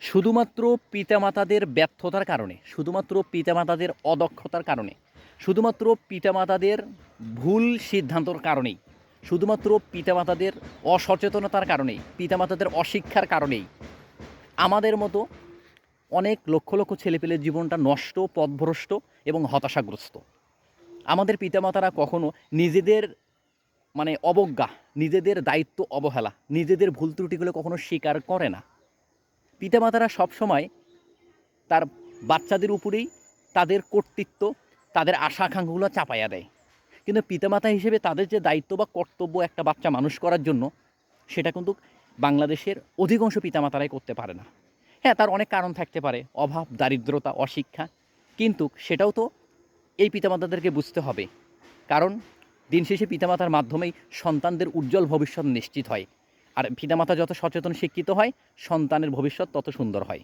শুধুমাত্র পিতামাতাদের ব্যর্থতার কারণে, শুধুমাত্র পিতামাতাদের অদক্ষতার কারণে, শুধুমাত্র পিতামাতাদের ভুল সিদ্ধান্তর কারণেই, শুধুমাত্র পিতামাতাদের অসচেতনতার কারণেই, পিতামাতাদের অশিক্ষার কারণেই, আমাদের মতো অনেক লক্ষ লক্ষ ছেলেপেলের জীবনটা নষ্ট, পথভ্রষ্ট এবং হতাশাগ্রস্ত। আমাদের পিতামাতারা কখনো নিজেদের মানে অবজ্ঞা, নিজেদের দায়িত্ব অবহেলা, নিজেদের ভুল ত্রুটিগুলো কখনো স্বীকার করে না। পিতামাতারা সবসময় তার বাচ্চাদের উপরেই তাদের কর্তৃত্ব, তাদের আশা আকাঙ্ক্ষাগুলো চাপাইয়া দেয়। কিন্তু পিতামাতা হিসেবে তাদের যে দায়িত্ব বা কর্তব্য একটা বাচ্চা মানুষ করার জন্য, সেটা কিন্তু বাংলাদেশের অধিকাংশ পিতামাতারাই করতে পারে না। হ্যাঁ তার অনেক কারণ থাকতে পারে, অভাব, দারিদ্রতা, অশিক্ষা, কিন্তু সেটাও তো এই পিতামাতাদেরকে বুঝতে হবে। কারণ দিন শেষে পিতামাতার মাধ্যমেই সন্তানদের উজ্জ্বল ভবিষ্যৎ নিশ্চিত হয়। আর পিতামাতা যত সচেতন শিক্ষিত হয় সন্তানের ভবিষ্যৎ তত সুন্দর হয়।